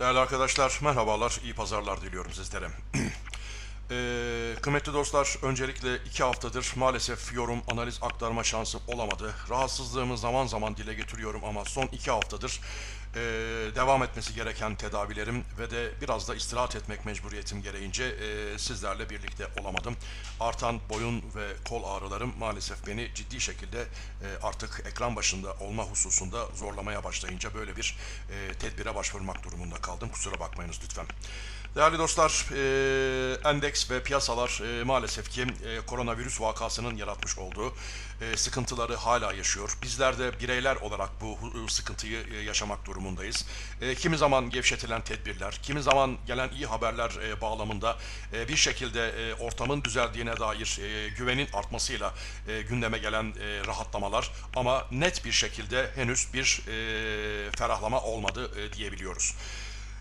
Değerli arkadaşlar, merhabalar, iyi pazarlar diliyorum sizlere. Ee, kıymetli dostlar, öncelikle iki haftadır maalesef yorum, analiz aktarma şansım olamadı. Rahatsızlığımı zaman zaman dile getiriyorum ama son iki haftadır e, devam etmesi gereken tedavilerim ve de biraz da istirahat etmek mecburiyetim gereğince e, sizlerle birlikte olamadım. Artan boyun ve kol ağrılarım maalesef beni ciddi şekilde e, artık ekran başında olma hususunda zorlamaya başlayınca böyle bir e, tedbire başvurmak durumunda kaldım. Kusura bakmayınız lütfen. Değerli dostlar, e, endeks ve piyasalar e, maalesef ki e, koronavirüs vakasının yaratmış olduğu e, sıkıntıları hala yaşıyor. Bizler de bireyler olarak bu hu- sıkıntıyı e, yaşamak durumundayız. E, kimi zaman gevşetilen tedbirler, kimi zaman gelen iyi haberler e, bağlamında e, bir şekilde e, ortamın düzeldiğine dair e, güvenin artmasıyla e, gündeme gelen e, rahatlamalar ama net bir şekilde henüz bir e, ferahlama olmadı e, diyebiliyoruz.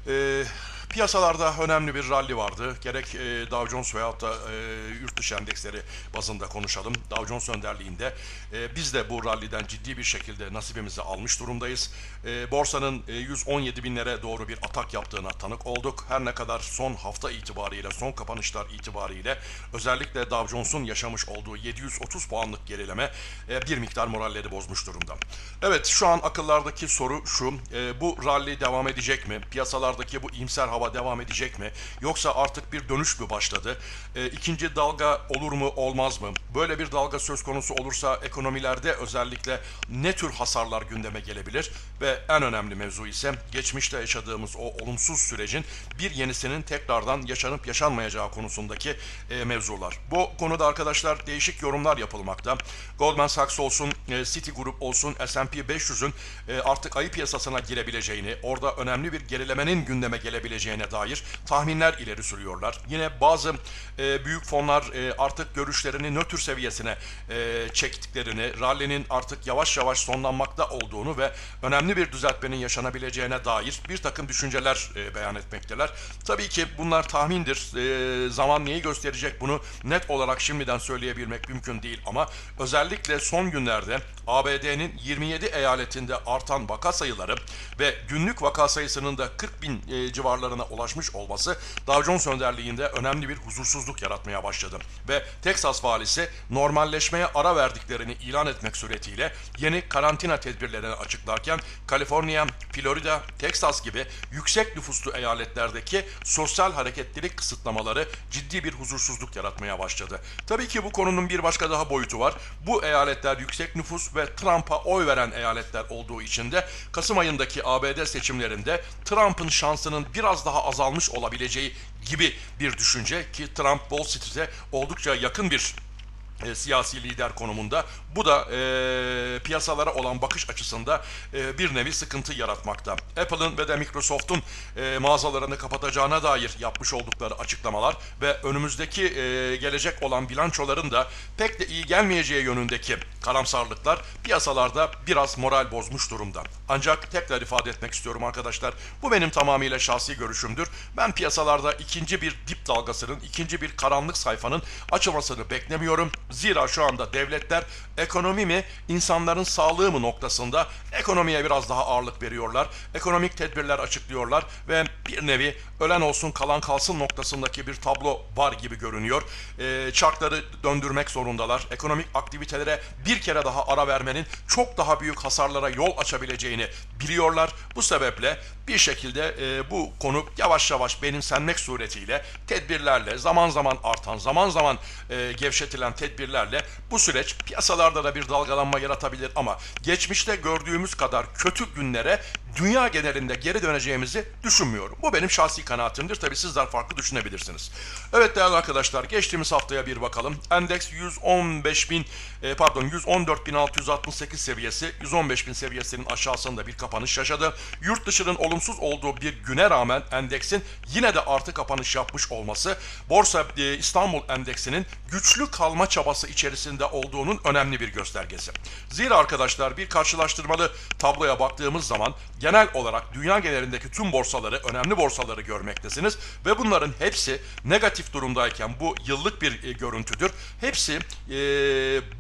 E, Piyasalarda önemli bir rally vardı. Gerek e, Dow Jones veyahut da e, yurt dışı endeksleri bazında konuşalım. Dow Jones önderliğinde e, biz de bu ralliden ciddi bir şekilde nasibimizi almış durumdayız. E, borsanın e, 117 binlere doğru bir atak yaptığına tanık olduk. Her ne kadar son hafta itibariyle, son kapanışlar itibariyle özellikle Dow Jones'un yaşamış olduğu 730 puanlık gerileme e, bir miktar moralleri bozmuş durumda. Evet şu an akıllardaki soru şu. e, bu rally devam edecek mi? Piyasalardaki bu iyimser hava devam edecek mi? Yoksa artık bir dönüş mü başladı? E, ikinci dalga olur mu olmaz mı? Böyle bir dalga söz konusu olursa ekonomilerde özellikle ne tür hasarlar gündeme gelebilir? Ve en önemli mevzu ise geçmişte yaşadığımız o olumsuz sürecin bir yenisinin tekrardan yaşanıp yaşanmayacağı konusundaki e, mevzular. Bu konuda arkadaşlar değişik yorumlar yapılmakta. Goldman Sachs olsun, e, Citigroup olsun, S&P 500'ün e, artık ayı piyasasına girebileceğini, orada önemli bir gerilemenin gündeme gelebileceğine dair tahminler ileri sürüyorlar. Yine bazı e, büyük fonlar e, artık görüşlerini nötr seviyesine e, çektiklerini, rallinin artık yavaş yavaş sonlanmakta olduğunu ve önemli bir düzeltmenin yaşanabileceğine dair bir takım düşünceler e, beyan etmekteler. Tabii ki bunlar tahmindir. E, zaman neyi gösterecek bunu net olarak şimdiden söyleyebilmek mümkün değil ama özellikle son günlerde ABD'nin 27 eyaletinde artan vaka sayıları ve günlük vaka sayısının da 40 bin e, civarlarına ulaşmış olması Dow Jones önderliğinde önemli bir huzursuzluk yaratmaya başladı. Ve Texas valisi normalleşmeye ara verdiklerini ilan etmek suretiyle yeni karantina tedbirlerini açıklarken Kaliforniya, Florida, Texas gibi yüksek nüfuslu eyaletlerdeki sosyal hareketlilik kısıtlamaları ciddi bir huzursuzluk yaratmaya başladı. Tabii ki bu konunun bir başka daha boyutu var. Bu eyaletler yüksek nüfus ve Trump'a oy veren eyaletler olduğu için de Kasım ayındaki ABD seçimlerinde Trump'ın şansının biraz daha azalmış olabileceği gibi bir düşünce ki Trump Wall Street'e oldukça yakın bir e, siyasi lider konumunda. Bu da e, piyasalara olan bakış açısında e, bir nevi sıkıntı yaratmakta. Apple'ın ve de Microsoft'un e, mağazalarını kapatacağına dair yapmış oldukları açıklamalar ve önümüzdeki e, gelecek olan bilançoların da pek de iyi gelmeyeceği yönündeki karamsarlıklar piyasalarda biraz moral bozmuş durumda. Ancak tekrar ifade etmek istiyorum arkadaşlar. Bu benim tamamıyla şahsi görüşümdür. Ben piyasalarda ikinci bir dip dalgasının, ikinci bir karanlık sayfanın açılmasını beklemiyorum. Zira şu anda devletler ekonomi mi, insanların sağlığı mı noktasında ekonomiye biraz daha ağırlık veriyorlar. Ekonomik tedbirler açıklıyorlar ve bir nevi ölen olsun kalan kalsın noktasındaki bir tablo var gibi görünüyor. Ee, çarkları döndürmek zorundalar. Ekonomik aktivitelere bir kere daha ara vermenin çok daha büyük hasarlara yol açabileceğini biliyorlar. Bu sebeple bir şekilde e, bu konu yavaş yavaş benimsenmek suretiyle tedbirlerle zaman zaman artan zaman zaman e, gevşetilen tedbirlerle bu süreç piyasalarda da bir dalgalanma yaratabilir. Ama geçmişte gördüğümüz kadar kötü günlere dünya genelinde geri döneceğimizi düşünmüyorum. Bu benim şahsi kanaatimdir. Tabi sizler farklı düşünebilirsiniz. Evet değerli arkadaşlar geçtiğimiz haftaya bir bakalım. Endeks 115 bin e, pardon 114.668 seviyesi 115 bin seviyesinin aşağısında bir kapanış yaşadı. Yurt dışının olumsuz olduğu bir güne rağmen endeksin yine de artı kapanış yapmış olması Borsa e, İstanbul Endeksinin güçlü kalma çabası içerisinde olduğunun önemli bir göstergesi. Zira arkadaşlar bir karşılaştırmalı tabloya baktığımız zaman genel olarak dünya genelindeki tüm borsaları, önemli borsaları görmektesiniz ve bunların hepsi negatif durumdayken bu yıllık bir e, görüntüdür. Hepsi e,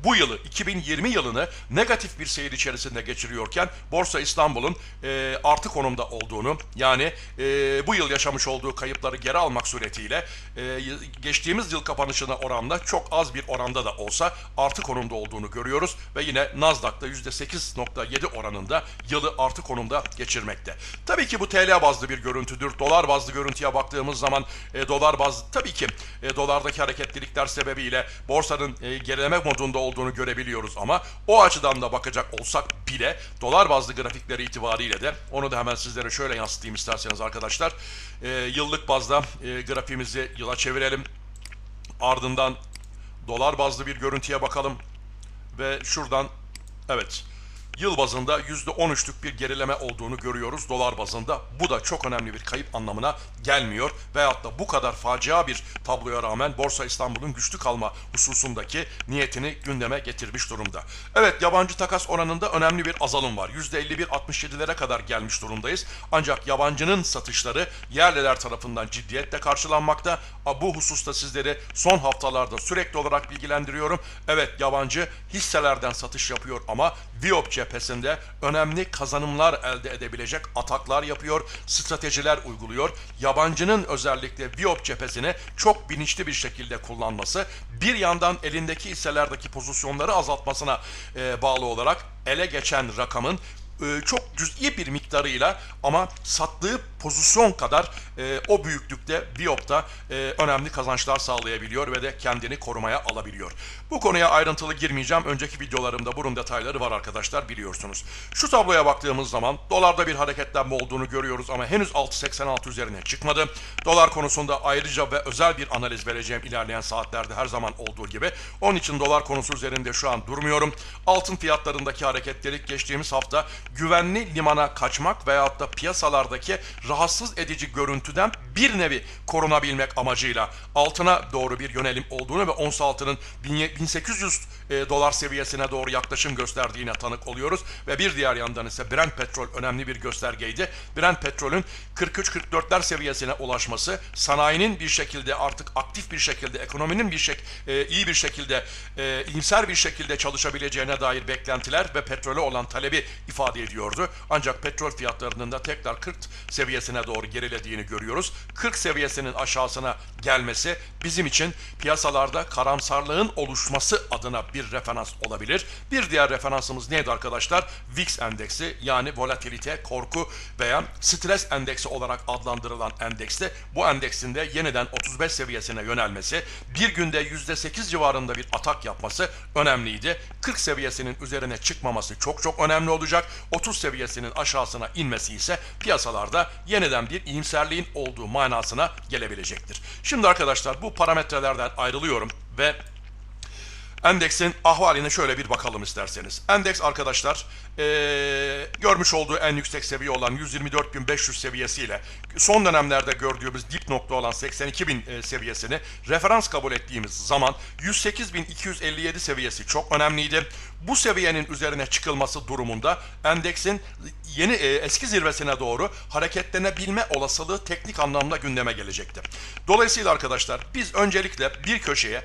bu yılı 2020 yılını negatif bir seyir içerisinde geçiriyorken Borsa İstanbul'un e, artı konumda olduğunu yani e, bu yıl yaşamış olduğu kayıpları geri almak suretiyle e, geçtiğimiz yıl kapanışına oranla çok az bir oranda da olsa artı konumda olduğunu görüyoruz ve yine Nasdaq'ta %8.7 oranında yılı artı konumda geçirmekte. Tabii ki bu TL bazlı bir görüntüdür. Dolar bazlı görüntüye baktığımız zaman e, dolar bazlı tabii ki e, dolardaki hareketlilikler sebebiyle borsanın e, gerileme modunda olduğunu görebiliyoruz ama o açıdan da bakacak olsak bile dolar bazlı grafikleri itibariyle de onu da hemen sizlere şöyle yansıtayım isterseniz arkadaşlar. E, yıllık bazda e, grafiğimizi yıla çevirelim. Ardından dolar bazlı bir görüntüye bakalım. Ve şuradan evet yıl bazında %13'lük bir gerileme olduğunu görüyoruz dolar bazında. Bu da çok önemli bir kayıp anlamına gelmiyor. Veyahut da bu kadar facia bir tabloya rağmen Borsa İstanbul'un güçlü kalma hususundaki niyetini gündeme getirmiş durumda. Evet yabancı takas oranında önemli bir azalım var. %51-67'lere kadar gelmiş durumdayız. Ancak yabancının satışları yerliler tarafından ciddiyetle karşılanmakta. Bu hususta sizleri son haftalarda sürekli olarak bilgilendiriyorum. Evet yabancı hisselerden satış yapıyor ama Viop cephesinde önemli kazanımlar elde edebilecek ataklar yapıyor, stratejiler uyguluyor. Yabancının özellikle Viop cephesini çok bilinçli bir şekilde kullanması bir yandan elindeki hisselerdeki pozisyonları azaltmasına e, bağlı olarak ele geçen rakamın e, çok cüz'i bir miktarıyla ama sattığı pozisyon kadar e, o büyüklükte Biop'ta e, önemli kazançlar sağlayabiliyor ve de kendini korumaya alabiliyor. Bu konuya ayrıntılı girmeyeceğim. Önceki videolarımda bunun detayları var arkadaşlar biliyorsunuz. Şu tabloya baktığımız zaman dolarda bir hareketlenme olduğunu görüyoruz ama henüz 6.86 üzerine çıkmadı. Dolar konusunda ayrıca ve özel bir analiz vereceğim ilerleyen saatlerde her zaman olduğu gibi. Onun için dolar konusu üzerinde şu an durmuyorum. Altın fiyatlarındaki hareketlilik geçtiğimiz hafta güvenli limana kaçmak veyahut da piyasalardaki rahatsız edici görüntüden bir nevi korunabilmek amacıyla altına doğru bir yönelim olduğunu ve ons altının 1800 e, dolar seviyesine doğru yaklaşım gösterdiğine tanık oluyoruz ve bir diğer yandan ise Brent petrol önemli bir göstergeydi. Brent petrolün 43-44'ler seviyesine ulaşması sanayinin bir şekilde artık aktif bir şekilde ekonominin bir şek e, iyi bir şekilde e, iyimser bir şekilde çalışabileceğine dair beklentiler ve petrole olan talebi ifade ediyordu. Ancak petrol fiyatlarının da tekrar 40 seviyesine doğru gerilediğini görüyoruz. 40 seviyesinin aşağısına gelmesi bizim için piyasalarda karamsarlığın oluşması adına bir referans olabilir. Bir diğer referansımız neydi arkadaşlar? VIX endeksi yani volatilite, korku veya stres endeksi olarak adlandırılan endekste bu endeksin de yeniden 35 seviyesine yönelmesi, bir günde %8 civarında bir atak yapması önemliydi. 40 seviyesinin üzerine çıkmaması çok çok önemli olacak. 30 seviyesinin aşağısına inmesi ise piyasalarda yeniden bir iyimserliğin olduğu manasına gelebilecektir. Şimdi arkadaşlar bu parametrelerden ayrılıyorum ve Endeksin ahvaline şöyle bir bakalım isterseniz. Endeks arkadaşlar eee, görmüş olduğu en yüksek seviye olan 124.500 seviyesiyle son dönemlerde gördüğümüz dip nokta olan 82.000 e, seviyesini referans kabul ettiğimiz zaman 108.257 seviyesi çok önemliydi. Bu seviyenin üzerine çıkılması durumunda endeksin yeni e, eski zirvesine doğru hareketlenebilme olasılığı teknik anlamda gündeme gelecektir. Dolayısıyla arkadaşlar biz öncelikle bir köşeye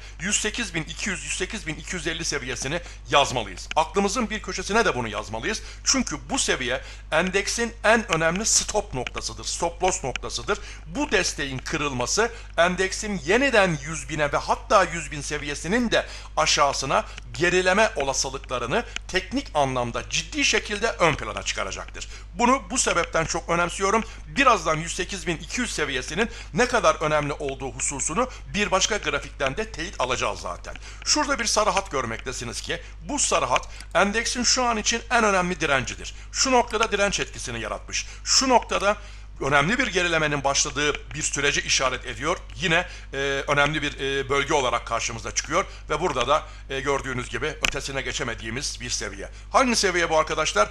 108.200-108.250 seviyesini yazmalıyız. Aklımızın bir köşesine de bunu yazmalıyız. Çünkü bu seviye endeksin en önemli stop noktasıdır, stop loss noktasıdır. Bu desteğin kırılması endeksin yeniden 100 bine ve hatta 100 bin seviyesinin de aşağısına gerileme olasılıklarını teknik anlamda ciddi şekilde ön plana çıkaracaktır. Bunu bu sebepten çok önemsiyorum. Birazdan 108.200 seviyesinin ne kadar önemli olduğu hususunu bir başka grafikten de teyit alacağız zaten. Şurada bir sarı hat görmektesiniz ki bu sarı hat endeksin şu an için en önemli direncidir. Şu noktada direnç etkisini yaratmış. Şu noktada önemli bir gerilemenin başladığı bir süreci işaret ediyor. Yine e, önemli bir e, bölge olarak karşımıza çıkıyor ve burada da e, gördüğünüz gibi ötesine geçemediğimiz bir seviye. Hangi seviye bu arkadaşlar?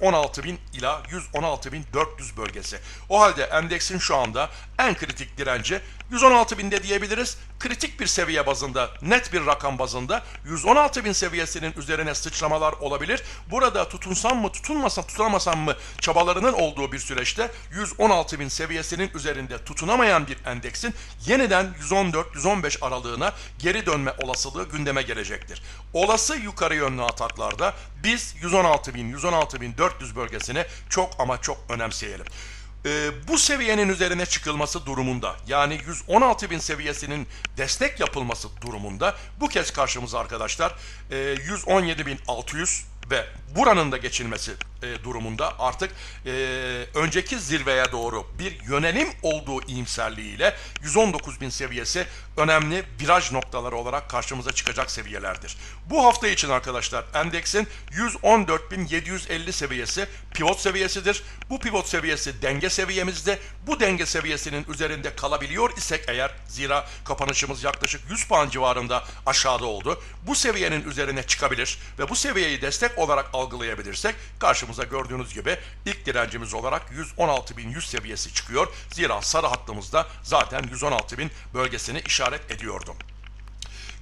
116.000 ila 116.400 bölgesi. O halde endeksin şu anda en kritik direnci 116.000'de diyebiliriz. kritik bir seviye bazında, net bir rakam bazında 116 bin seviyesinin üzerine sıçramalar olabilir. Burada tutunsam mı, tutunmasam, tutunamasam mı çabalarının olduğu bir süreçte 116 bin seviyesinin üzerinde tutunamayan bir endeksin yeniden 114-115 aralığına geri dönme olasılığı gündeme gelecektir. Olası yukarı yönlü ataklarda biz 116 bin, 116 bin 400 bölgesini çok ama çok önemseyelim. Ee, bu seviyenin üzerine çıkılması durumunda yani 116 bin seviyesinin destek yapılması durumunda bu kez karşımıza arkadaşlar e, 117 bin 600 ve buranın da geçilmesi e, durumunda artık e, önceki zirveye doğru bir yönelim olduğu iyimserliğiyle 119 bin seviyesi önemli viraj noktaları olarak karşımıza çıkacak seviyelerdir. Bu hafta için arkadaşlar endeksin 114.750 seviyesi pivot seviyesidir. Bu pivot seviyesi denge seviyemizde. Bu denge seviyesinin üzerinde kalabiliyor isek eğer zira kapanışımız yaklaşık 100 puan civarında aşağıda oldu. Bu seviyenin üzerine çıkabilir ve bu seviyeyi destek olarak algılayabilirsek karşımıza gördüğünüz gibi ilk direncimiz olarak 116.100 seviyesi çıkıyor. Zira sarı hattımızda zaten 116.000 bölgesini işaret ediyordum.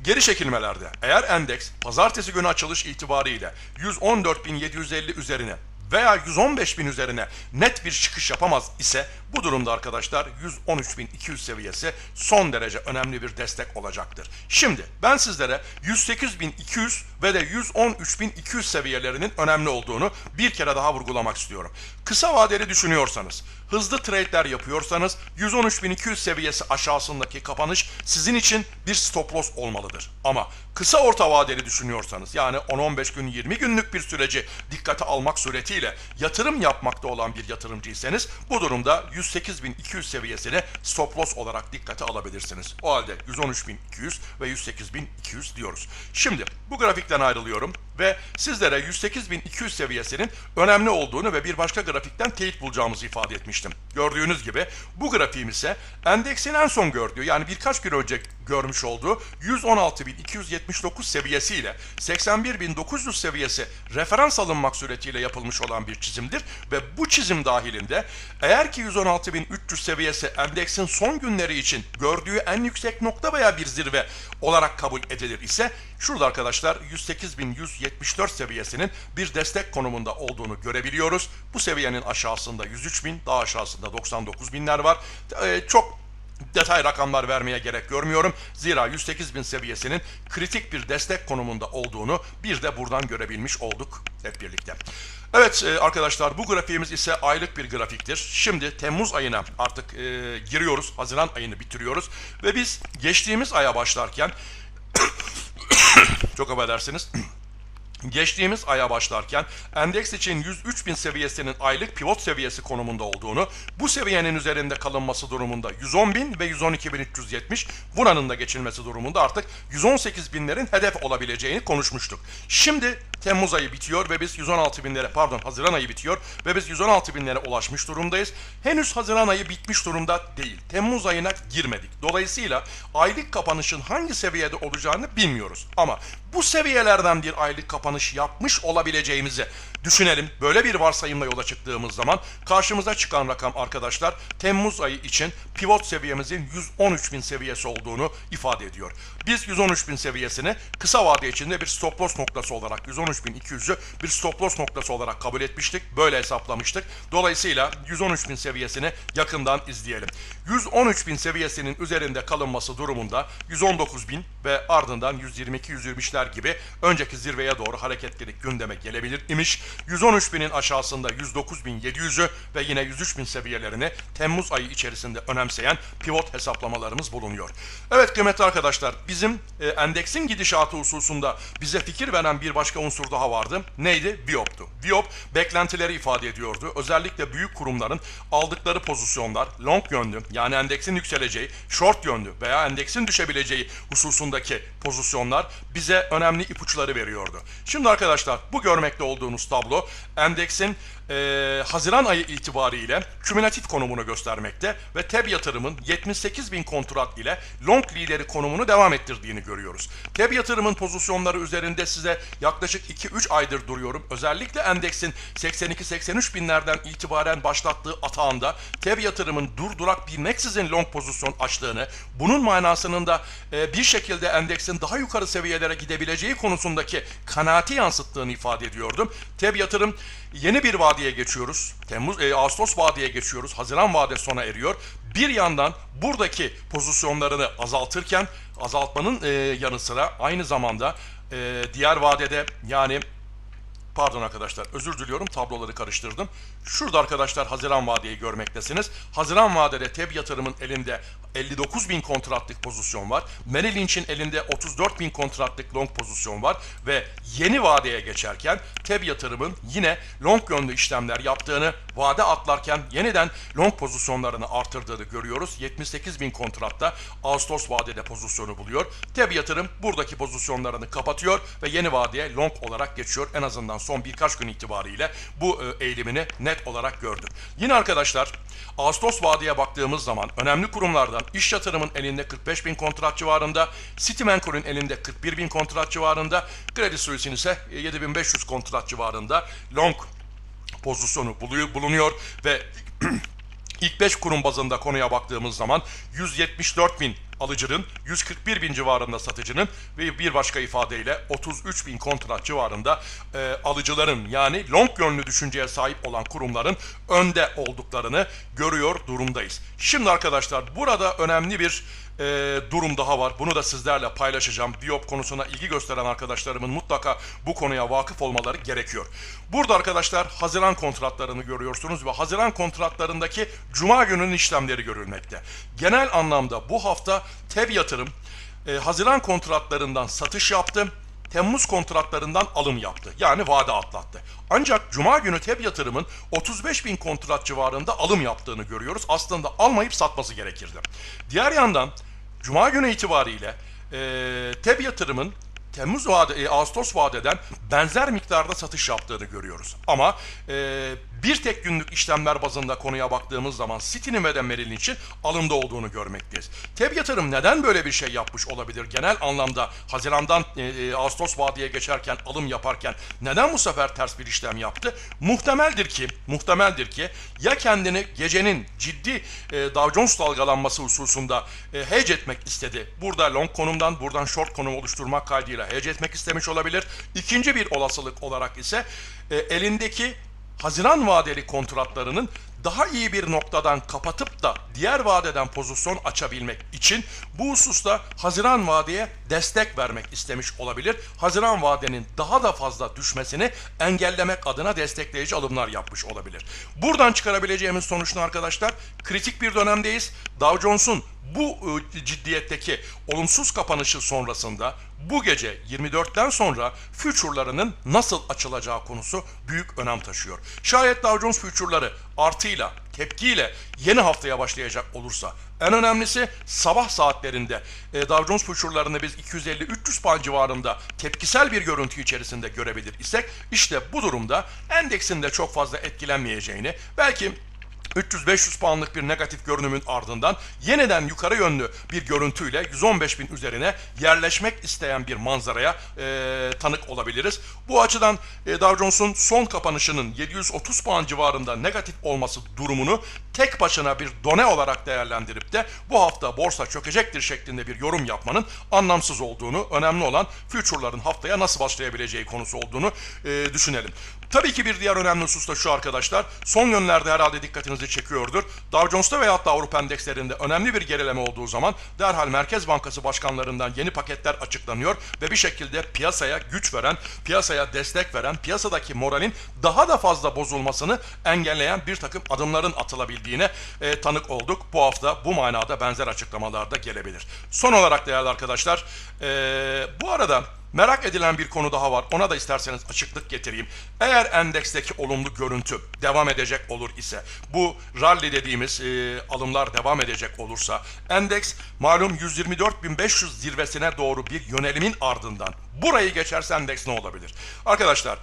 Geri çekilmelerde eğer endeks pazartesi günü açılış itibariyle 114.750 üzerine veya 115.000 üzerine net bir çıkış yapamaz ise bu durumda arkadaşlar 113.200 seviyesi son derece önemli bir destek olacaktır. Şimdi ben sizlere 108.200 ve de 113.200 seviyelerinin önemli olduğunu bir kere daha vurgulamak istiyorum. Kısa vadeli düşünüyorsanız, hızlı trade'ler yapıyorsanız 113.200 seviyesi aşağısındaki kapanış sizin için bir stop loss olmalıdır. Ama kısa orta vadeli düşünüyorsanız yani 10-15 gün 20 günlük bir süreci dikkate almak suretiyle yatırım yapmakta olan bir yatırımcıysanız bu durumda 108.200 seviyesini stop loss olarak dikkate alabilirsiniz. O halde 113.200 ve 108.200 diyoruz. Şimdi bu grafikten ayrılıyorum ve sizlere 108.200 seviyesinin önemli olduğunu ve bir başka grafikten teyit bulacağımızı ifade etmiştim. Gördüğünüz gibi bu grafiğim ise endeksin en son gördüğü yani birkaç gün önce görmüş olduğu 116.279 seviyesiyle 81.900 seviyesi referans alınmak suretiyle yapılmış olan bir çizimdir ve bu çizim dahilinde eğer ki 116.300 seviyesi endeksin son günleri için gördüğü en yüksek nokta veya bir zirve olarak kabul edilir ise şurada arkadaşlar 108.174 seviyesinin bir destek konumunda olduğunu görebiliyoruz. Bu seviyenin aşağısında 103.000 daha aşağısında 99.000'ler var. Ee, çok detay rakamlar vermeye gerek görmüyorum. Zira 108 bin seviyesinin kritik bir destek konumunda olduğunu bir de buradan görebilmiş olduk hep birlikte. Evet e, arkadaşlar bu grafiğimiz ise aylık bir grafiktir. Şimdi Temmuz ayına artık e, giriyoruz. Haziran ayını bitiriyoruz. Ve biz geçtiğimiz aya başlarken çok affedersiniz. Geçtiğimiz aya başlarken endeks için 103 bin seviyesinin aylık pivot seviyesi konumunda olduğunu, bu seviyenin üzerinde kalınması durumunda 110 bin ve 112 bin 370, buranın da geçilmesi durumunda artık 118 binlerin hedef olabileceğini konuşmuştuk. Şimdi Temmuz ayı bitiyor ve biz 116 binlere pardon Haziran ayı bitiyor ve biz 116 binlere ulaşmış durumdayız. Henüz Haziran ayı bitmiş durumda değil. Temmuz ayına girmedik. Dolayısıyla aylık kapanışın hangi seviyede olacağını bilmiyoruz. Ama bu seviyelerden bir aylık kapanış yapmış olabileceğimizi düşünelim. Böyle bir varsayımla yola çıktığımız zaman karşımıza çıkan rakam arkadaşlar Temmuz ayı için pivot seviyemizin 113 bin seviyesi olduğunu ifade ediyor. Biz 113 bin seviyesini kısa vade içinde bir stop loss noktası olarak 113.200'ü bir stop loss noktası olarak kabul etmiştik. Böyle hesaplamıştık. Dolayısıyla 113 bin seviyesini yakından izleyelim. 113 bin seviyesinin üzerinde kalınması durumunda 119 bin ve ardından 122-123'ler gibi önceki zirveye doğru hareketlilik gündeme gelebilir imiş. 113 binin aşağısında 109.700'ü ve yine 103 bin seviyelerini Temmuz ayı içerisinde önemseyen pivot hesaplamalarımız bulunuyor. Evet kıymetli arkadaşlar bizim e, endeksin gidişatı hususunda bize fikir veren bir başka unsur daha vardı. Neydi? Viyop'tu. Viyop beklentileri ifade ediyordu. Özellikle büyük kurumların aldıkları pozisyonlar long yönlü yani endeksin yükseleceği, short yönlü veya endeksin düşebileceği hususundaki pozisyonlar bize önemli ipuçları veriyordu. Şimdi arkadaşlar bu görmekte olduğunuz tablo endeksin e, Haziran ayı itibariyle kümülatif konumunu göstermekte ve TEB yatırımın 78 bin kontrat ile long lideri konumunu devam ettirdiğini görüyoruz. TEB yatırımın pozisyonları üzerinde size yaklaşık 2-3 aydır duruyorum. Özellikle endeksin 82-83 binlerden itibaren başlattığı atağında TEB yatırımın durdurak bilmeksizin long pozisyon açtığını, bunun manasının da e, bir şekilde endeksin daha yukarı seviyelere gidebileceği konusundaki kanaati yansıttığını ifade ediyordum. TEB yatırım yeni bir vadeye geçiyoruz. Temmuz, e, Ağustos vadeye geçiyoruz. Haziran vade sona eriyor. Bir yandan buradaki pozisyonlarını azaltırken azaltmanın e, yanı sıra aynı zamanda e, diğer vadede yani Pardon arkadaşlar özür diliyorum tabloları karıştırdım. Şurada arkadaşlar Haziran vadeyi görmektesiniz. Haziran vadede TEB yatırımın elinde 59 bin kontratlık pozisyon var. Merrill Lynch'in elinde 34 bin kontratlık long pozisyon var. Ve yeni vadeye geçerken TEB yatırımın yine long yönlü işlemler yaptığını, vade atlarken yeniden long pozisyonlarını artırdığını görüyoruz. 78 bin kontratta Ağustos vadede pozisyonu buluyor. TEB yatırım buradaki pozisyonlarını kapatıyor ve yeni vadeye long olarak geçiyor. En azından son birkaç gün itibariyle bu e, eğilimini net olarak gördüm. Yine arkadaşlar Ağustos vadeye baktığımız zaman önemli kurumlardan iş yatırımın elinde 45 bin kontrat civarında, Citibankor'un elinde 41 bin kontrat civarında, Credit Suisse'in ise 7500 kontrat civarında long pozisyonu bulunuyor ve İlk 5 kurum bazında konuya baktığımız zaman 174 bin alıcının, 141 bin civarında satıcının ve bir başka ifadeyle 33 bin kontrat civarında e, alıcıların yani long yönlü düşünceye sahip olan kurumların önde olduklarını görüyor durumdayız. Şimdi arkadaşlar burada önemli bir e, durum daha var. Bunu da sizlerle paylaşacağım. Biop konusuna ilgi gösteren arkadaşlarımın mutlaka bu konuya vakıf olmaları gerekiyor. Burada arkadaşlar Haziran kontratlarını görüyorsunuz ve Haziran kontratlarındaki Cuma gününün işlemleri görülmekte. Genel anlamda bu hafta TEB yatırım e, Haziran kontratlarından satış yaptı. Temmuz kontratlarından alım yaptı. Yani vade atlattı. Ancak Cuma günü TEB yatırımın 35 bin kontrat civarında alım yaptığını görüyoruz. Aslında almayıp satması gerekirdi. Diğer yandan Cuma günü itibariyle e, TEB yatırımın Temmuz vade, e, Ağustos vadeden benzer miktarda satış yaptığını görüyoruz. Ama e, bir tek günlük işlemler bazında konuya baktığımız zaman City'nin ve de Merrill için alımda olduğunu görmekteyiz. TEB yatırım neden böyle bir şey yapmış olabilir? Genel anlamda Haziran'dan e, e, Ağustos vadeye geçerken alım yaparken neden bu sefer ters bir işlem yaptı? Muhtemeldir ki, muhtemeldir ki ya kendini gecenin ciddi e, Dow Jones dalgalanması hususunda e, hedge etmek istedi. Burada long konumdan buradan short konum oluşturmak kaydıyla hedge etmek istemiş olabilir. İkinci bir olasılık olarak ise e, elindeki Haziran vadeli kontratlarının daha iyi bir noktadan kapatıp da diğer vadeden pozisyon açabilmek için bu hususta Haziran vadeye destek vermek istemiş olabilir. Haziran vadenin daha da fazla düşmesini engellemek adına destekleyici alımlar yapmış olabilir. Buradan çıkarabileceğimiz sonuç ne arkadaşlar? Kritik bir dönemdeyiz. Dow Jones'un bu e, ciddiyetteki olumsuz kapanışı sonrasında bu gece 24'ten sonra future'larının nasıl açılacağı konusu büyük önem taşıyor. Şayet Dow Jones future'ları artıyla, tepkiyle yeni haftaya başlayacak olursa en önemlisi sabah saatlerinde e, Dow Jones future'larını biz 250-300 puan civarında tepkisel bir görüntü içerisinde görebilir isek işte bu durumda endeksin de çok fazla etkilenmeyeceğini belki 300-500 puanlık bir negatif görünümün ardından yeniden yukarı yönlü bir görüntüyle 115 bin üzerine yerleşmek isteyen bir manzaraya e, tanık olabiliriz. Bu açıdan e, Dow Jones'un son kapanışının 730 puan civarında negatif olması durumunu tek başına bir done olarak değerlendirip de bu hafta borsa çökecektir şeklinde bir yorum yapmanın anlamsız olduğunu, önemli olan future'ların haftaya nasıl başlayabileceği konusu olduğunu e, düşünelim. Tabii ki bir diğer önemli husus da şu arkadaşlar. Son günlerde herhalde dikkatinizi çekiyordur. Dow Jones'ta veyahut da Avrupa endekslerinde önemli bir gerileme olduğu zaman derhal Merkez Bankası başkanlarından yeni paketler açıklanıyor ve bir şekilde piyasaya güç veren, piyasaya destek veren, piyasadaki moralin daha da fazla bozulmasını engelleyen bir takım adımların atılabildiğine e, tanık olduk. Bu hafta bu manada benzer açıklamalar da gelebilir. Son olarak değerli arkadaşlar, e, bu arada Merak edilen bir konu daha var. Ona da isterseniz açıklık getireyim. Eğer endeksteki olumlu görüntü devam edecek olur ise, bu rally dediğimiz e, alımlar devam edecek olursa, endeks malum 124.500 zirvesine doğru bir yönelimin ardından burayı geçerse endeks ne olabilir? Arkadaşlar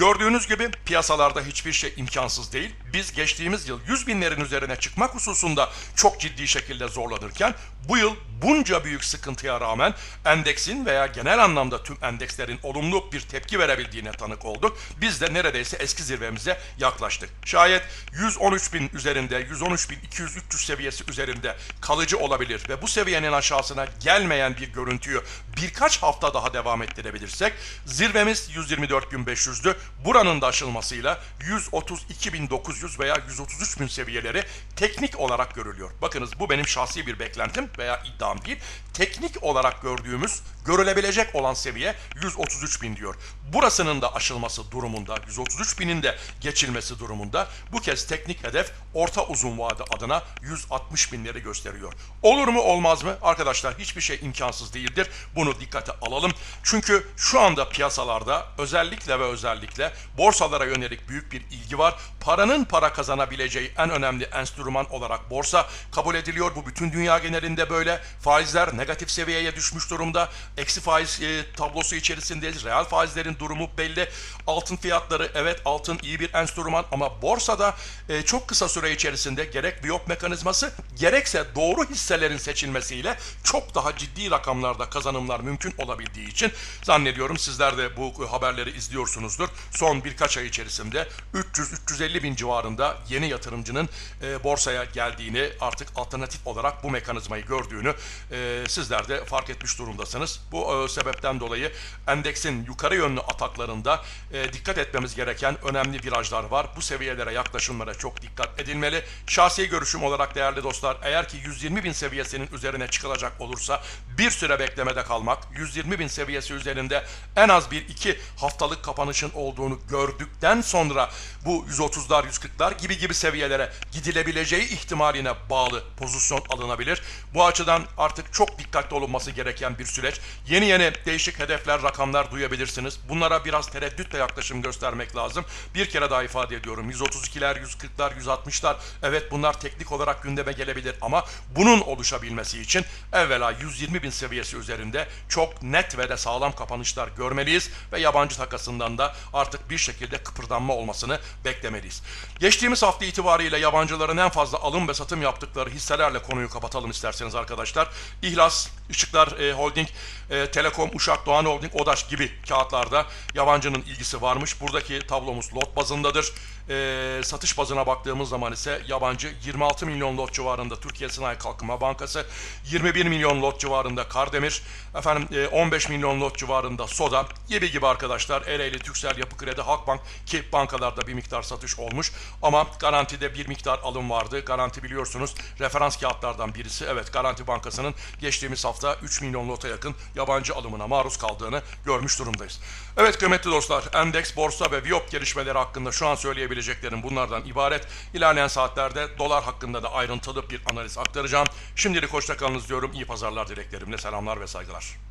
Gördüğünüz gibi piyasalarda hiçbir şey imkansız değil. Biz geçtiğimiz yıl 100 binlerin üzerine çıkmak hususunda çok ciddi şekilde zorlanırken bu yıl bunca büyük sıkıntıya rağmen endeksin veya genel anlamda tüm endekslerin olumlu bir tepki verebildiğine tanık olduk. Biz de neredeyse eski zirvemize yaklaştık. Şayet 113 bin üzerinde, 113 bin 200 300 seviyesi üzerinde kalıcı olabilir ve bu seviyenin aşağısına gelmeyen bir görüntüyü birkaç hafta daha devam ettirebilirsek zirvemiz 124.500'dü. Buranın da aşılmasıyla 132.900 veya 133.000 seviyeleri teknik olarak görülüyor. Bakınız bu benim şahsi bir beklentim veya iddiam değil. Teknik olarak gördüğümüz, görülebilecek olan seviye 133.000 diyor. Burasının da aşılması durumunda, 133.000'in de geçilmesi durumunda bu kez teknik hedef orta uzun vade adına 160 binleri gösteriyor. Olur mu olmaz mı? Arkadaşlar hiçbir şey imkansız değildir. Bunu dikkate alalım. Çünkü şu anda piyasalarda özellikle ve özellikle borsalara yönelik büyük bir ilgi var. Paranın para kazanabileceği en önemli enstrüman olarak borsa kabul ediliyor. Bu bütün dünya genelinde böyle. Faizler negatif seviyeye düşmüş durumda. Eksi faiz e, tablosu içerisindeyiz. Reel faizlerin durumu belli. Altın fiyatları evet altın iyi bir enstrüman ama borsada e, çok kısa süre içerisinde gerek biyop mekanizması gerekse doğru hisselerin seçilmesiyle çok daha ciddi rakamlarda kazanımlar mümkün olabildiği için zannediyorum sizler de bu haberleri izliyorsunuzdur. Son birkaç ay içerisinde 300-350 bin civarında yeni yatırımcının e, borsaya geldiğini artık alternatif olarak bu mekanizmayı gördüğünü e, sizler de fark etmiş durumdasınız. Bu e, sebepten dolayı endeksin yukarı yönlü ataklarında e, dikkat etmemiz gereken önemli virajlar var. Bu seviyelere yaklaşımlara çok dikkat edilmeli. Şahsi görüşüm olarak değerli dostlar eğer ki 120 bin seviyesinin üzerine çıkılacak olursa bir süre beklemede kalmak, 120 bin seviyesi üzerinde en az bir iki haftalık kapanışın olduğunu gördükten sonra bu 130'lar 140'lar gibi gibi seviyelere gidilebileceği ihtimaline bağlı pozisyon alınabilir. Bu açıdan artık çok dikkatli olunması gereken bir süreç. Yeni yeni değişik hedefler, rakamlar duyabilirsiniz. Bunlara biraz tereddütle yaklaşım göstermek lazım. Bir kere daha ifade ediyorum. 132'ler, 140'lar, 160'lar evet bunlar teknik olarak gündeme gelebilir ama bunun oluşabilmesi için evvela 120 bin seviyesi üzerinde çok net ve de sağlam kapanışlar görmeliyiz ve yabancı takasından da artık bir şekilde kıpırdanma olmasını beklemeliyiz. Geçtiğimiz hafta itibariyle yabancıların en fazla alım ve satım yaptıkları hisselerle konuyu kapatalım isterseniz arkadaşlar. İhlas, Işıklar e, Holding, e, Telekom, Uşak, Doğan Holding, Odaş gibi kağıtlarda yabancının ilgisi varmış. Buradaki tablomuz lot bazındadır. E, satış bazına baktığımız zaman ise yabancı 26 milyon lot civarında Türkiye Sanayi Kalkınma Bankası, 21 milyon lot civarında Kardemir, efendim e, 15 milyon lot civarında Soda gibi gibi arkadaşlar. Ereğli, Türksel, Yapı Kredi, Halkbank ki bankalarda bir miktar satış olmuş ama garantide bir miktar alım vardı. Garanti biliyorsunuz referans kağıtlardan birisi. Evet Garanti Bankası'nın geçtiğimiz hafta 3 milyon lota yakın yabancı alımına maruz kaldığını görmüş durumdayız. Evet kıymetli dostlar endeks, borsa ve viyop gelişmeleri hakkında şu an söyleyebileceklerim bunlardan ibaret. İlerleyen saatlerde dolar hakkında da ayrıntılı bir analiz aktaracağım. Şimdilik hoşçakalınız diyorum. İyi pazarlar dileklerimle selamlar ve saygılar.